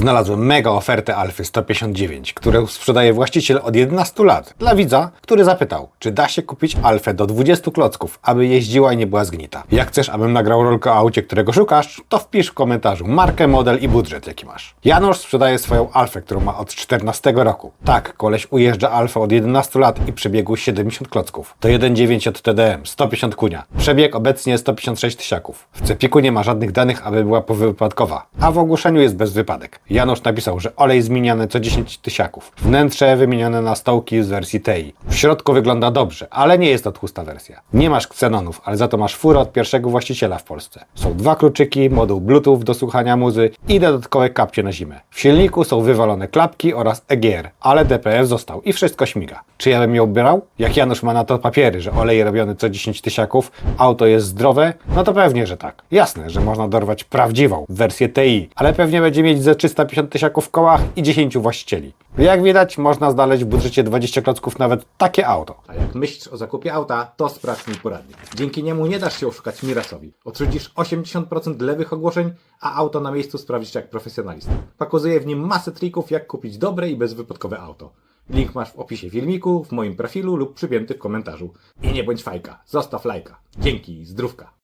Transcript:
Znalazłem mega ofertę Alfy 159, którą sprzedaje właściciel od 11 lat. Dla widza, który zapytał, czy da się kupić Alfę do 20 klocków, aby jeździła i nie była zgnita. Jak chcesz, abym nagrał rolkę o aucie, którego szukasz, to wpisz w komentarzu markę, model i budżet, jaki masz. Janusz sprzedaje swoją Alfę, którą ma od 14 roku. Tak, koleś ujeżdża Alfę od 11 lat i przebiegu 70 klocków. To 1.9 od TDM, 150 kunia. Przebieg obecnie 156 tysiaków. W cepiku nie ma żadnych danych, aby była powypadkowa, a w ogłoszeniu jest bez wypadek. Janusz napisał, że olej zmieniany co 10 tysiaków. Wnętrze wymienione na stołki z wersji TI. W środku wygląda dobrze, ale nie jest to tłusta wersja. Nie masz ksenonów, ale za to masz furę od pierwszego właściciela w Polsce. Są dwa kluczyki, moduł Bluetooth do słuchania muzy i dodatkowe kapcie na zimę. W silniku są wywalone klapki oraz EGR, ale DPF został i wszystko śmiga. Czy ja bym ją brał? Jak Janusz ma na to papiery, że olej robiony co 10 tysiaków, auto jest zdrowe, no to pewnie, że tak. Jasne, że można dorwać prawdziwą wersję TI, ale pewnie będzie mieć ze 350 tysiaków w kołach i 10 właścicieli. Jak widać, można znaleźć w budżecie 20 klocków nawet takie auto. A jak myślisz o zakupie auta, to sprawdź mój poradnik. Dzięki niemu nie dasz się oszukać Mirasowi. Odrzucisz 80% lewych ogłoszeń, a auto na miejscu sprawdzisz jak profesjonalista. Pokazuję w nim masę trików, jak kupić dobre i bezwypadkowe auto. Link masz w opisie filmiku, w moim profilu lub przypięty w komentarzu. I nie bądź fajka, zostaw lajka. Dzięki, zdrówka.